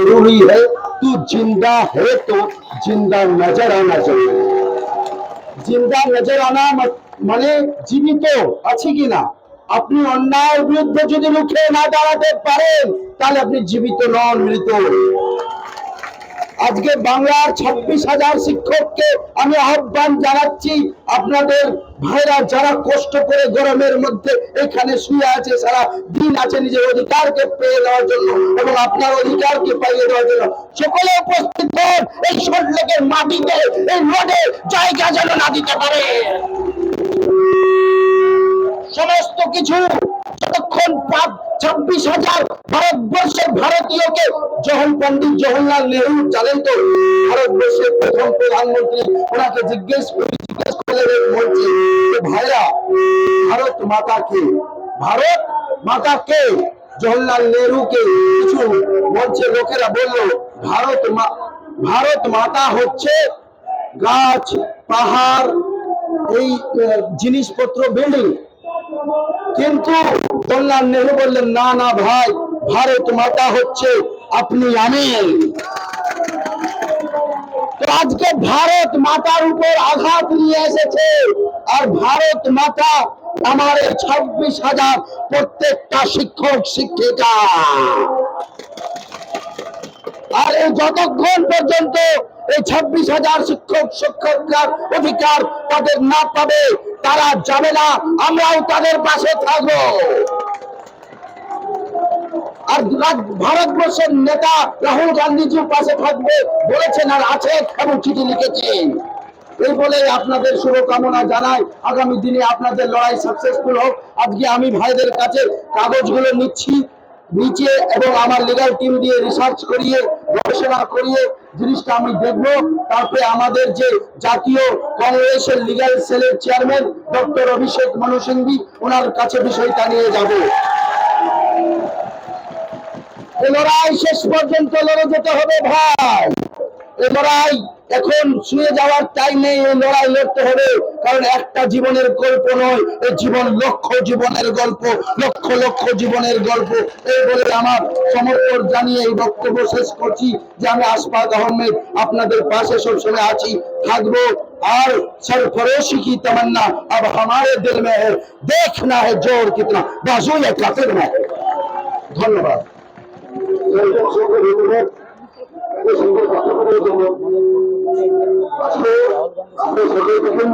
जरूरी है तू जिंदा है तो जिंदा नजर आना चाहिए জিন্দা নজর আনা ম- মানে জীবিত আছে কিনা আপনি অন্যায়ের বিরুদ্ধে যদি রুখে না দাঁড়াতে পারেন তাহলে আপনি জীবিত নন মৃত আজকে বাংলার ছাব্বিশ হাজার শিক্ষককে আমি আহ্বান জানাচ্ছি, আপনাদের ভাইরা যারা কষ্ট করে গরমের মধ্যে এখানে শুয়ে আছে, সারা দিন আছে নিজের অধিকারকে পেয়ে দেওয়ার জন্য এবং আপনার অধিকারকে পাইয়ে দেওয়ার জন্য। সকলে উপস্থিত হন, এই সল্টলেকের মাটিতে, এই রোডে জায়গা যেন না দিতে পারে। সমস্ত কিছু যতক্ষণ ছাব্বিশ হাজার ভারতবর্ষের ভারতীয়কে যখন পন্ডিত জওহরলাল নেহরু জানেন তো ভারতবর্ষের প্রথম প্রধানমন্ত্রী। ওনাকে জিজ্ঞেস জিজ্ঞেস করলে বলছে যে ভাইরা ভারত মাতা কে? ভারত মাতা কে? জওহরলাল নেহরুকে কিছু মঞ্চে লোকেরা বলল, ভারত ভারত মাতা হচ্ছে গাছ, পাহাড়, এই জিনিসপত্র, বিল্ডিং। কিন্তু জওয়াহরলাল নেহরু বললেন, না না ভাই, ভারত মাতা হচ্ছে আপনি, আমি। আজকে ভারত মাতার উপর আঘাত নিয়ে এসেছে। আর ভারত মাতা আমার ছাব্বিশ হাজার প্রত্যেকটা শিক্ষক, শিক্ষিকা। আর এই যতক্ষণ পর্যন্ত এই ছাব্বিশ হাজার শিক্ষক, শিক্ষকরা অধিকার তাদের না পাবে, তারা যাবে না, আমরাও তাদের পাশে থাকব। আর ভারতবর্ষের নেতা রাহুল গান্ধীজির পাশে থাকবে বলেছেন আর আছে এবং চিঠি লিখেছেন এই বলে আপনাদের শুভকামনা জানাই। আগামী দিনে আপনাদের লড়াই সাকসেসফুল হোক। আজকে আমি ভাইদের কাছে কাগজগুলো নিচ্ছি, নিচে এবং আমার লিগাল টিম দিয়ে রিসার্চ করিয়ে, গবেষণা করিয়ে জিনিসটা আমি দেখব। তারপরে আমাদের যে জাতীয় কংগ্রেসের লিগাল সেলের চেয়ারম্যান ডক্টর অভিষেক মনু সিংভি ওনার কাছে বিষয়টা নিয়ে যাব। এ লড়াই শেষ পর্যন্ত লড়ে যেতে হবে ভাই এ লড়াই এখন শুয়ে যাওয়ার টাইম নেই এই লড়াই লড়তে হবে কারণ একটা জীবনের গল্প নয় এই জীবন লক্ষ জীবনের গল্প লক্ষ লক্ষ জীবনের গল্প এই বলে আমার সমর্পণ জানিয়ে এই বক্তব্য শেষ করছি যে আমি আশফাক আহমেদ আপনাদের পাশে সবসময় আছি থাকবো আর सरफरोशी की तमन्ना अब हमारे दिल में है देखना है जोर कितना बाजू या काफिर में है ধন্যবাদ আজকে সকলে সকল